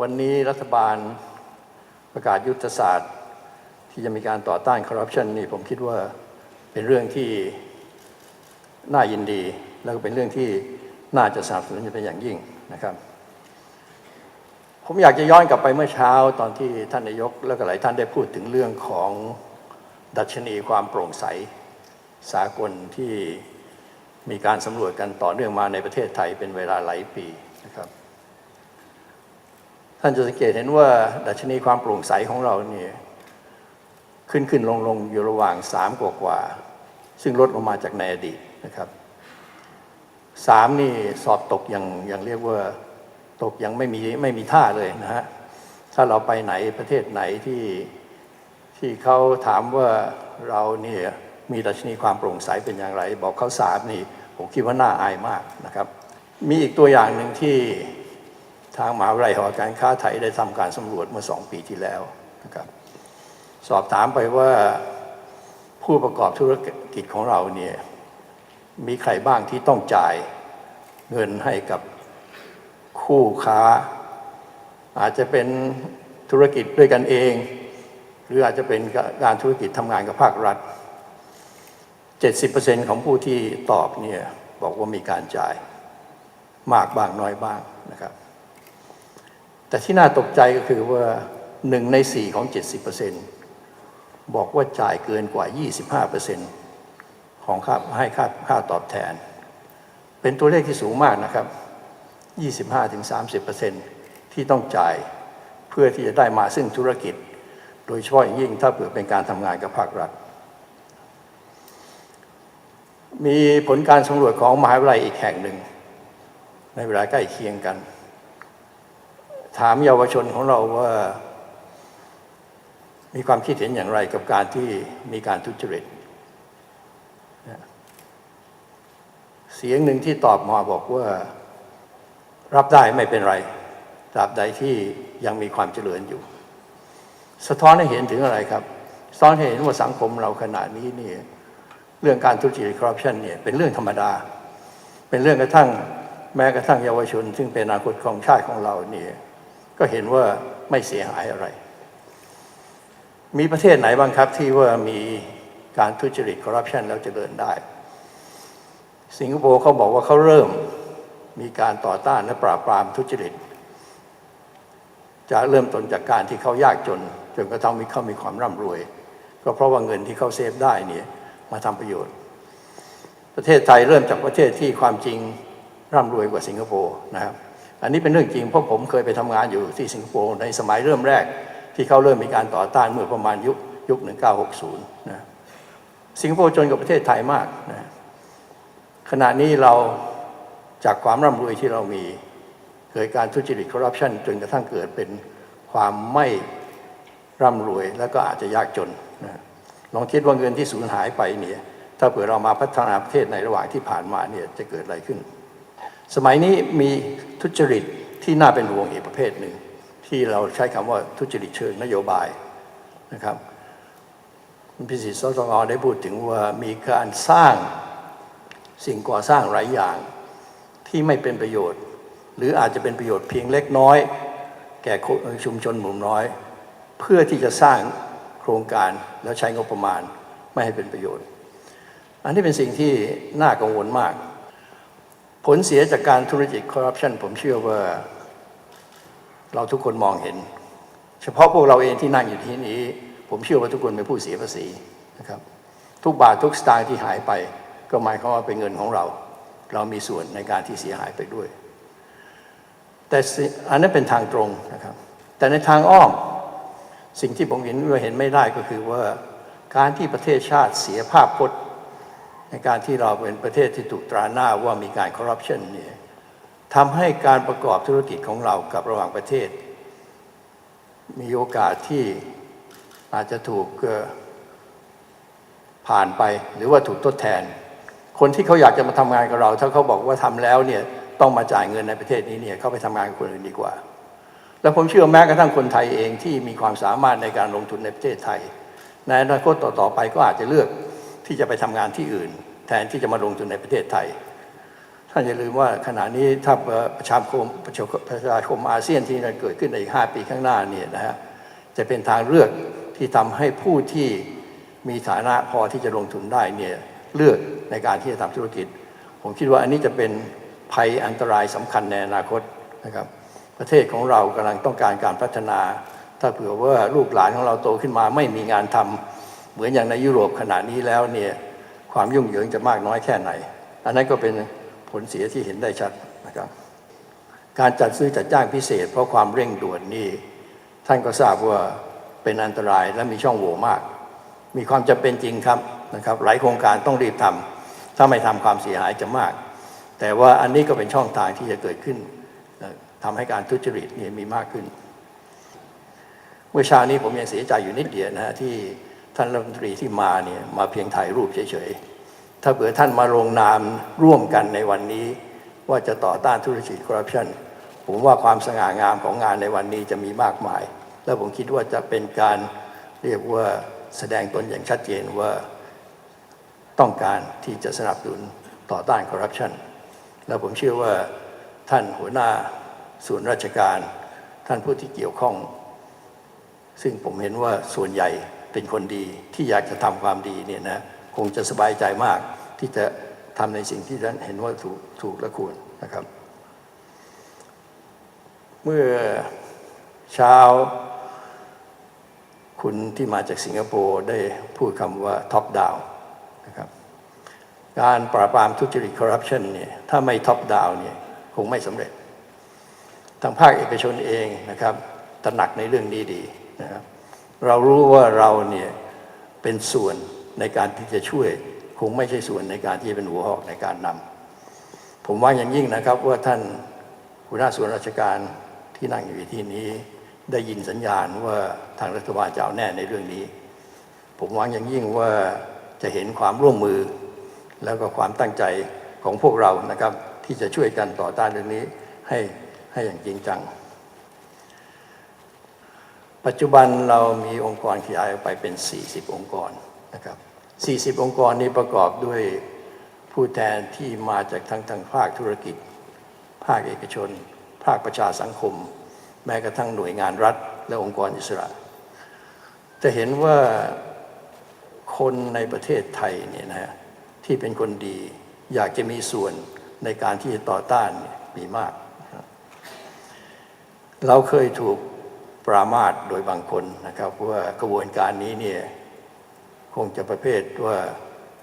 วันนี้รัฐบาลประกาศยุทธศาสตร์ ที่จะมีการต่อต้านคอร์รัปชันนี่ผมคิดว่าเป็นเรื่องที่น่ายินดี แล้วก็เป็นเรื่องที่น่าจะสนับสนุนเป็นอย่างยิ่งนะครับ ผมอยากจะย้อนกลับไปเมื่อเช้าตอนที่ท่านนายก และก็หลายท่านได้พูดถึงเรื่องของดัชนีความโปร่งใสสากลที่มีการสำรวจกันต่อเนื่องมาในประเทศไทยเป็นเวลาหลายปีนะครับ ท่านจะสังเกตเห็นว่าดัชนีความโปร่งใสของเราเนี่ยขึ้นขึ้นลงลงอยู่ระหว่างสามกว่ากว่า ซึ่งลดลงมาจากในอดีตนะครับสามนี่สอบตกอย่างอย่างเรียกว่าตกยังไม่มีไม่มีท่าเลยนะฮะถ้าเราไปไหนประเทศไหนที่ที่เขาถามว่าเราเนี่ยมีดัชนีความโปร่งใสเป็นอย่างไร บอกเขาสามนี่ผมคิดว่าน่าอายมากนะครับ มีอีกตัวอย่างหนึ่งที่ ทางมหาวิทยาลัยหอการค้าไทยได้ทำการสำรวจเมื่อสองปีที่แล้วนะครับสอบถามไปว่าผู้ประกอบธุรกิจของเราเนี่ยมีใครบ้างที่ต้องจ่ายเงินให้กับคู่ค้า อาจจะเป็นธุรกิจด้วยกันเอง หรืออาจจะเป็นการธุรกิจทำงานกับภาครัฐ 70%ของผู้ที่ตอบเนี่ยบอกว่ามีการจ่ายมากบ้างน้อยบ้างนะครับ แต่ที่น่าตกใจก็คือว่าหนึ่งในสี่ของ 70%บอกว่าจ่ายเกินกว่า 25%ของค่าให้ค่าค่าตอบแทน เป็นตัวเลขที่สูงมากนะครับ 25-30%ที่ต้องจ่ายเพื่อที่จะได้มาซึ่งธุรกิจ โดยเฉพาะอย่างยิ่งถ้าเผื่อเป็นการทำงานกับภาครัฐ มีผลการสำรวจของมหาวิทยาลัยอีกแห่งหนึ่ง ในเวลาใกล้เคียงกัน ถามเยาวชนของเราว่า มีความคิดเห็นอย่างไรกับการที่มีการทุจริตเสียงหนึ่งที่ตอบมาบอกว่า รับได้ไม่เป็นไรตราบใดที่ยังมีความเจริญอยู่ สะท้อนให้เห็นถึงอะไรครับสะท้อนให้เห็นว่าสังคมเราขณะนี้นี่เรื่องการทุจริตคอร์รัปชันเนี่ยเป็นเรื่องธรรมดา เป็นเรื่องกระทั่งแม้กระทั่งเยาวชน ซึ่งเป็นอนาคตของชาติของเราเนี่ย ก็เห็นว่าไม่เสียหายอะไร มีประเทศไหนบ้างครับที่ว่ามีการทุจริตคอร์รัปชันแล้วเจริญได้ สิงคโปร์เขาบอกว่าเขาเริ่มมีการต่อต้านและปราบปรามทุจริต จะเริ่มต้นจากการที่เขายากจน จนกระทั่งมีเขามีความร่ำรวย ก็เพราะว่าเงินที่เขาเซฟได้เนี่ยมาทำประโยชน์ ประเทศไทยเริ่มจากประเทศที่ความจริงร่ำรวยกว่าสิงคโปร์นะครับ อันนี้เป็นเรื่องจริงเพราะผมเคยไปทำงานอยู่ที่สิงคโปร์ในสมัยเริ่มแรก ที่เขาเริ่มมีการต่อต้านเมื่อประมาณยุคยุค 1960 นะ สิงคโปร์จนกับประเทศไทยมากนะขณะนี้เราจากความร่ำรวยที่เรามีเกิดการทุจริตคอร์รัปชันจนกระทั่งเกิดเป็นความไม่ร่ำรวยแล้วก็อาจจะยากจนนะลองคิดว่าเงินที่สูญหายไปเนี่ยถ้าเผื่อเรามาพัฒนาประเทศในระหว่างที่ผ่านมาเนี่ยจะเกิดอะไรขึ้น สมัยนี้มีทุจริตที่น่าเป็นห่วงอีกประเภทหนึ่ง ที่เราใช้คำว่าทุจริตเชิงนโยบายนะครับคุณพิสิทธิ์สตงได้พูดถึงว่ามีการสร้างสิ่งก่อสร้างหลายอย่างที่ไม่เป็นประโยชน์ หรืออาจจะเป็นประโยชน์เพียงเล็กน้อย แก่ชุมชนหมู่น้อย เพื่อที่จะสร้างโครงการแล้วใช้งบประมาณไม่ให้เป็นประโยชน์ อันนี้เป็นสิ่งที่น่ากังวลมาก ผลเสียจากการธุรกิจคอร์รัปชันผมเชื่อว่า เราทุกคนมองเห็น เฉพาะพวกเราเองที่นั่งอยู่ที่นี้ ผมเชื่อว่าทุกคนเป็นผู้เสียภาษีนะครับ ทุกบาททุกสตางค์ที่หายไป ก็หมายความว่าเป็นเงินของเรา เรามีส่วนในการที่เสียหายไปด้วย แต่อันนั้นเป็นทางตรงนะครับ แต่ในทางอ้อมสิ่งที่ผมเห็นว่าเห็นไม่ได้ก็คือว่าการที่ประเทศชาติเสียภาพพจน์ ในการที่เราเป็นประเทศที่ถูกตราหน้าว่ามีการคอร์รัปชันเนี่ยทำให้การประกอบธุรกิจของเรากับระหว่างประเทศ มีโอกาสที่อาจจะถูกผ่านไปหรือว่าถูกทดแทน คนที่เขาอยากจะมาทำงานกับเรา ถ้าเขาบอกว่าทำแล้วเนี่ยต้องมาจ่ายเงินในประเทศนี้เนี่ยเขาไปทำงานกับคนอื่นดีกว่า แล้วผมเชื่อแม้กระทั่งคนไทยเองที่มีความสามารถในการลงทุนในประเทศไทยในอนาคตต่อๆไปก็อาจจะเลือก ที่จะไปทำงานที่อื่น แทนที่จะมาลงทุนในประเทศไทย ท่านอย่าลืมว่าขณะนี้ถ้าประชาคมประชาประชาคมอาเซียนที่จะเกิดขึ้นในอีก 5 ปีข้างหน้าเนี่ยนะฮะจะเป็นทางเลือกที่ทำให้ผู้ที่มีฐานะพอที่จะลงทุนได้เนี่ยเลือกในการที่จะทำธุรกิจ ผมคิดว่าอันนี้จะเป็นภัยอันตรายสำคัญในอนาคตนะครับ ประเทศของเรากำลังต้องการการพัฒนา ถ้าเผื่อว่าลูกหลานของเราโตขึ้นมาไม่มีงานทำ เหมือนอย่างในยุโรปขณะนี้แล้วเนี่ยความยุ่งเหยิงจะมากน้อยแค่ไหน อันนั้นก็เป็นผลเสียที่เห็นได้ชัดนะครับ การจัดซื้อจัดจ้างพิเศษ เพราะความเร่งด่วนนี่ท่านก็ทราบว่าเป็นอันตรายและมีช่องโหว่มาก มีความจำเป็นจริงครับนะครับ หลายโครงการต้องรีบทำถ้าไม่ทำความเสียหายจะมาก แต่ว่าอันนี้ก็เป็นช่องทางที่จะเกิดขึ้นเอ่อทำให้การทุจริตเนี่ยมีมากขึ้น เมื่อเช้านี้ผมยังเสียใจอยู่นิดเดียวนะฮะที่ ท่านรัฐมนตรีที่มาเนี่ยมาเพียงถ่ายรูปเฉยๆ ถ้าเผื่อท่านมาลงนามร่วมกันในวันนี้ ว่าจะต่อต้านธุรกิจคอร์รัปชันผมว่าความสง่างามของงานในวันนี้จะมีมากมาย และผมคิดว่าจะเป็นการเรียกว่าแสดงตนอย่างชัดเจนว่าต้องการที่จะสนับสนุนต่อต้านคอร์รัปชันและผมเชื่อว่าท่านหัวหน้าส่วนราชการ ท่านผู้ที่เกี่ยวข้อง ซึ่งผมเห็นว่าส่วนใหญ่ เป็นคนดีที่อยากจะทำความดีเนี่ยนะคงจะสบายใจมากที่จะทำในสิ่งที่ท่านเห็นว่าถูกถูกและควรนะครับ เมื่อเช้าคุณที่มาจากสิงคโปร์ได้พูดคำว่าท็อปดาวนะครับการปราบปรามทุจริตคอร์รัปชันเนี่ยถ้าไม่ท็อปดาวเนี่ยคงไม่สำเร็จ ทางภาคเอกชนเองนะครับตระหนักในเรื่องนี้ดีนะครับ เรารู้ว่าเราเนี่ยเป็นส่วนในการที่จะช่วย คงไม่ใช่ส่วนในการที่จะเป็นหัวหอกในการนำผมว่าอย่างยิ่งนะครับว่าท่านหัวหน้าส่วนราชการที่นั่งอยู่ที่นี้ ได้ยินสัญญาณว่าทางรัฐบาลจะเอาแน่ในเรื่องนี้ ผมหวังอย่างยิ่งว่าจะเห็นความร่วมมือ แล้วก็ความตั้งใจของพวกเรานะครับ ที่จะช่วยกันต่อต้านเรื่องนี้ให้ให้อย่างจริงจัง ปัจจุบันเรามีองค์กรขยายออกไปเป็น 40 องค์กรนะครับ 40 องค์กรนี้ประกอบด้วยผู้แทนที่มาจากทั้งทางภาคธุรกิจ ภาคเอกชน ภาคประชาสังคม แม้กระทั่งหน่วยงานรัฐ และองค์กรอิสระ จะเห็นว่าคนในประเทศไทยเนี่ยนะฮะที่เป็นคนดี อยากจะมีส่วนในการที่จะต่อต้านเนี่ยมีมาก เราเคยถูก ปรามาสโดยบางคนนะครับว่ากระบวนการนี้เนี่ยคงจะประเภทว่า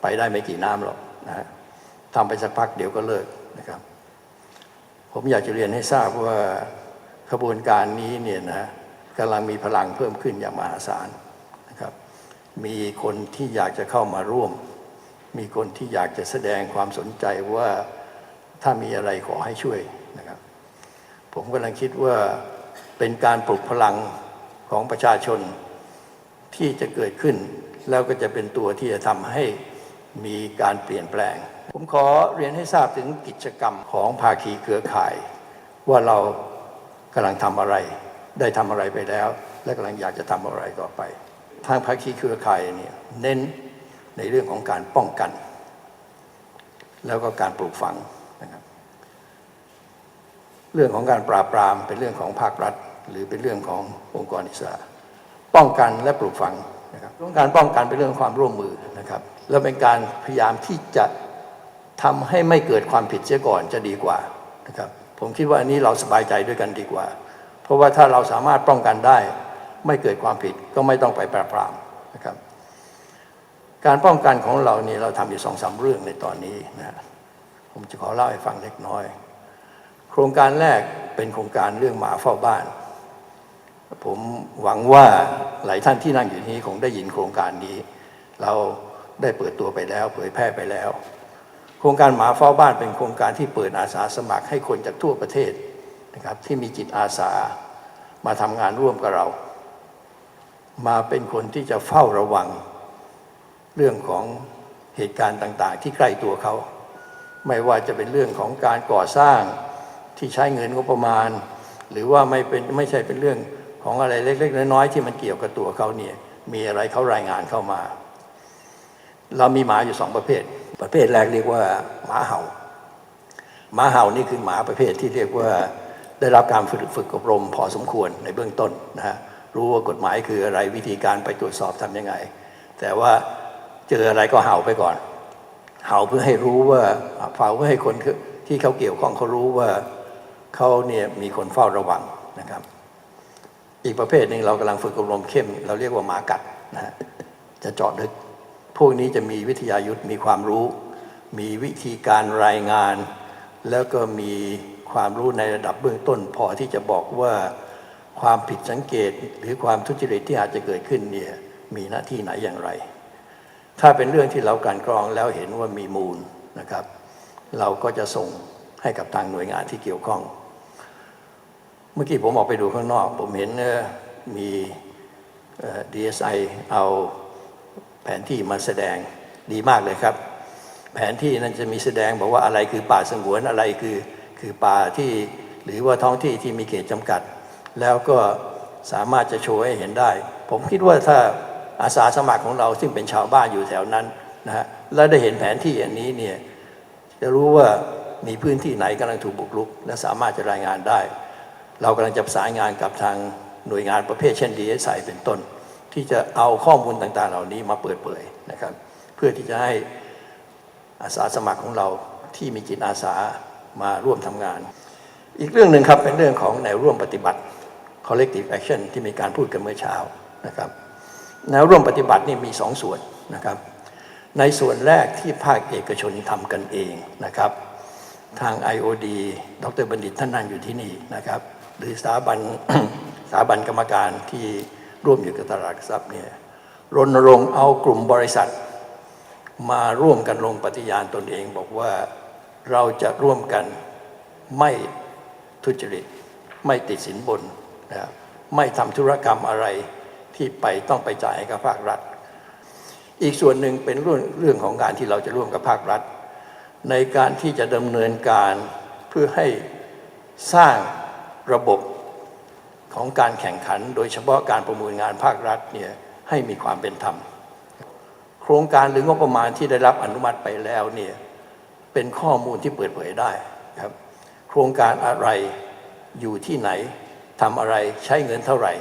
ไปได้ไม่กี่น้ำหรอกนะฮะทำไปสักพักเดี๋ยวก็เลิกนะครับ ผมอยากจะเรียนให้ทราบว่าขบวนการนี้เนี่ยนะกำลังมีพลังเพิ่มขึ้นอย่างมหาศาลนะครับ มีคนที่อยากจะเข้ามาร่วม มีคนที่อยากจะแสดงความสนใจว่าถ้ามีอะไรขอให้ช่วยนะครับ ผมกำลังคิดว่า เป็นการปลุกพลังของประชาชนที่จะเกิดขึ้น แล้วก็จะเป็นตัวที่จะทำให้มีการเปลี่ยนแปลง ผมขอเรียนให้ทราบถึงกิจกรรมของภาคีเครือข่าย ว่าเรากำลังทำอะไร ได้ทำอะไรไปแล้ว และกำลังอยากจะทำอะไรต่อไป ทางภาคีเครือข่ายเนี่ยเน้นในเรื่องของการป้องกัน แล้วก็การปลูกฝังนะครับ เรื่องของการปราบปรามเป็นเรื่องของภาครัฐ หรือเป็นเรื่องขององค์กรอิสระ ป้องกันและปลูกฝังนะครับเรื่องการป้องกันเป็นเรื่องความร่วมมือนะครับแล้วเป็นการพยายามที่จะทำให้ไม่เกิดความผิดเสียก่อนจะดีกว่านะครับผมคิดว่าอันนี้เราสบายใจด้วยกันดีกว่า เพราะว่าถ้าเราสามารถป้องกันได้ ไม่เกิดความผิดก็ไม่ต้องไปปราบปรามนะครับ การป้องกันของเรานี่เราทำอยู่สองสามเรื่องในตอนนี้นะผมจะขอเล่าให้ฟังเล็กน้อย โครงการแรกเป็นโครงการเรื่องหมาเฝ้าบ้าน ผมหวังว่าหลายท่านที่นั่งอยู่ที่นี้คงได้ยินโครงการนี้ เราได้เปิดตัวไปแล้ว เผยแพร่ไปแล้ว โครงการหมาเฝ้าบ้านเป็นโครงการที่เปิดอาสาสมัครให้คนจากทั่วประเทศนะครับที่มีจิตอาสามาทำงานร่วมกับเรา มาเป็นคนที่จะเฝ้าระวัง เรื่องของเหตุการณ์ต่าง ๆ ที่ใกล้ตัวเขา ไม่ว่าจะเป็นเรื่องของการก่อสร้างที่ใช้เงินงบประมาณ หรือว่าไม่เป็นไม่ใช่เป็นเรื่อง ของอะไรเล็ก ๆ น้อยๆที่มันเกี่ยวกับตัวเขาเนี่ยมีอะไรเขารายงานเข้ามา เรามีหมาอยู่สองประเภท ประเภทแรกเรียกว่าหมาเห่าหมาเห่านี่คือหมาประเภทที่เรียกว่าได้รับการฝึกฝึกอบรมพอสมควรในเบื้องต้นนะฮะรู้ว่ากฎหมายคืออะไรวิธีการไปตรวจสอบทำยังไง แต่ว่าเจออะไรก็เห่าไปก่อน เห่าเพื่อให้รู้ว่าเห่าเพื่อให้คนที่เขาเกี่ยวข้องเขารู้ว่าเขาเนี่ยมีคนเฝ้าระวังนะครับ อีกประเภทหนึ่งเรากำลังฝึกอบรมเข้ม เราเรียกว่าหมากัดนะฮะจะเจาะลึก พวกนี้จะมีวิทยายุทธ์มีความรู้ มีวิธีการรายงาน แล้วก็มีความรู้ในระดับเบื้องต้น พอที่จะบอกว่าความผิดสังเกตหรือความทุจริตที่อาจจะเกิดขึ้นเนี่ยมีหน้าที่ไหนอย่างไร ถ้าเป็นเรื่องที่เรากลันกรองแล้วเห็นว่ามีมูลนะครับ เราก็จะส่งให้กับทางหน่วยงานที่เกี่ยวข้อง เมื่อกี้ผมออกไปดูข้างนอก ผมเห็นเอ่อมีเอ่อ DSI เอาแผนที่มาแสดงดีมากเลยครับ แผนที่นั้นจะมีแสดงบอกว่าอะไรคือป่าสงวนอะไรคือคือป่าที่หรือว่าท้องที่ที่มีเขตจำกัด แล้วก็สามารถจะโชว์ให้เห็นได้ ผมคิดว่าถ้าอาสาสมัครของเราซึ่งเป็นชาวบ้านอยู่แถวนั้นนะฮะแล้วได้เห็นแผนที่อันนี้เนี่ยจะรู้ว่ามีพื้นที่ไหนกำลังถูกบุกรุก และสามารถจะรายงานได้ เรากำลังจะประสานงานกับทางหน่วยงานประเภทเช่น DSI เป็นต้น ที่จะเอาข้อมูลต่างๆ เหล่านี้มาเปิดเผยนะครับ เพื่อที่จะให้อาสาสมัครของเราที่มีจิตอาสามาร่วมทำงาน อีกเรื่องหนึ่งครับเป็นเรื่องของแนวร่วมปฏิบัติ collective action ที่มีการพูดกันเมื่อเช้านะครับแนวร่วมปฏิบัตินี่มีสองส่วนนะครับ ในส่วนแรกที่ภาคเอกชนทำกันเองนะครับ ทาง IOD ดรบัณฑิตท่านนั่งอยู่ที่นี่นะครับ หรือสถาบันสถาบันกรรมการที่ร่วมอยู่กับตลาดทรัพย์เนี่ยรณรงค์เอากลุ่มบริษัท มาร่วมกันลงปฏิญาณตนเองบอกว่าเราจะร่วมกันไม่ทุจริต ไม่ติดสินบนนะครับไม่ทำธุรกรรมอะไรที่ไปต้องไปจ่ายกับภาครัฐ อีกส่วนหนึ่งเป็นเรื่องเรื่องของการที่เราจะร่วมกับภาครัฐ ในการที่จะดำเนินการเพื่อให้สร้าง ระบบของการแข่งขัน โดยเฉพาะการประมูลงานภาครัฐเนี่ยให้มีความเป็นธรรม โครงการหรืองบประมาณที่ได้รับอนุมัติไปแล้วเนี่ยเป็นข้อมูลที่เปิดเผยได้ครับ โครงการอะไรอยู่ที่ไหนทำอะไรใช้เงินเท่าไหร่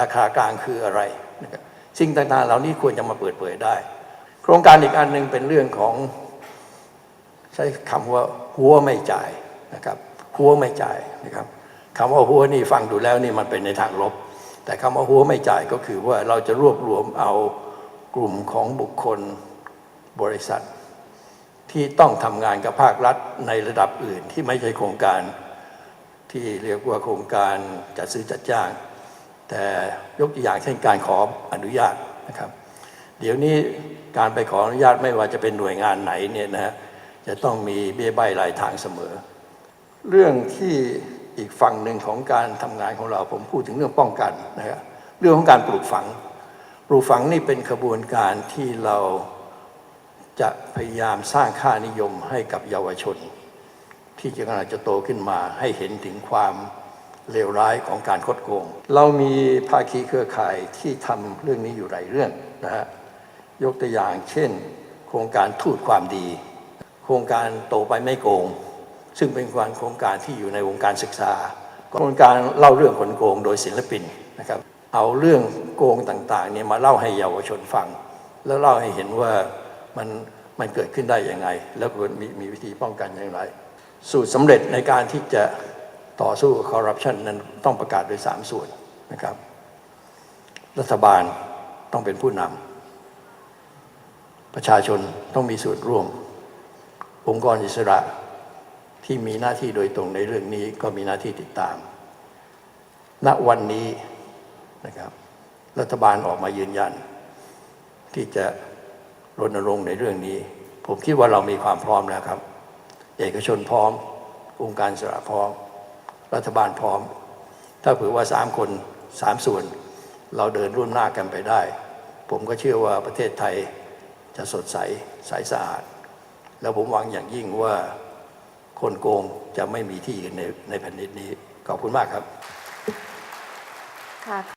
ราคากลางคืออะไรนะครับสิ่งต่างๆ เหล่านี้ควรจะมาเปิดเผยได้ โครงการอีกอันหนึ่งเป็นเรื่องของใช้คำว่าหัวไม่จ่ายนะครับหัวไม่จ่ายนะครับ คำว่าหัวนี่ฟังดูแล้วนี่มันเป็นในทางลบ แต่คำว่าหัวไม่จ่ายก็คือว่าเราจะรวบรวมเอากลุ่มของบุคคลบริษัท ที่ต้องทำงานกับภาครัฐในระดับอื่นที่ไม่ใช่โครงการที่เรียกว่าโครงการจัดซื้อจัดจ้าง แต่ยกตัวอย่างเช่นการขออนุญาตนะครับ เดี๋ยวนี้การไปขออนุญาตไม่ว่าจะเป็นหน่วยงานไหนเนี่ยนะฮะจะต้องมีเบี้ยใบรายทางเสมอ เรื่องที่ อีกฝั่งหนึ่งของการทำงานของเราผมพูดถึงเรื่องป้องกันนะครับเรื่องของการปลูกฝัง ปลูกฝังนี่เป็นขบวนการที่เราจะพยายามสร้างค่านิยมให้กับเยาวชน ที่จะกำลังจะโตขึ้นมาให้เห็นถึงความเลวร้ายของการคดโกง เรามีภาคีเครือข่ายที่ทำเรื่องนี้อยู่หลายเรื่องนะฮะยกตัวอย่างเช่น โครงการทูตความดี โครงการโตไปไม่โกง ซึ่งเป็นการโครงการที่อยู่ในวงการศึกษาโครงการเล่าเรื่องคนโกงโดยศิลปินนะครับ เอาเรื่องโกงต่างๆเนี่ยมาเล่าให้เยาวชนฟัง แล้วเล่าให้เห็นว่ามันมันเกิดขึ้นได้ยังไงแล้วมีมีวิธีป้องกันอย่างไร สูตรสำเร็จในการที่จะต่อสู้คอร์รัปชันนั้นต้องประกาศโดยสามส่วนนะครับ รัฐบาลต้องเป็นผู้นำประชาชนต้องมีส่วนร่วม องค์กรอิสระ ที่มีหน้าที่โดยตรงในเรื่องนี้ก็มีหน้าที่ติดตาม ณวันนี้นะครับ รัฐบาลออกมายืนยัน ที่จะรณรงค์ในเรื่องนี้ ผมคิดว่าเรามีความพร้อมแล้วครับ เอกชนพร้อม องค์การสระพร้อม รัฐบาลพร้อม ถ้าเผื่อว่าสามคนสามส่วน เราเดินร่วมหน้ากันไปได้ ผมก็เชื่อว่าประเทศไทยจะสดใสใสสะอาด แล้วผมหวังอย่างยิ่งว่า คนโกงจะไม่มีที่ในในแผ่นดินนี้ ขอบคุณมากครับค่ะ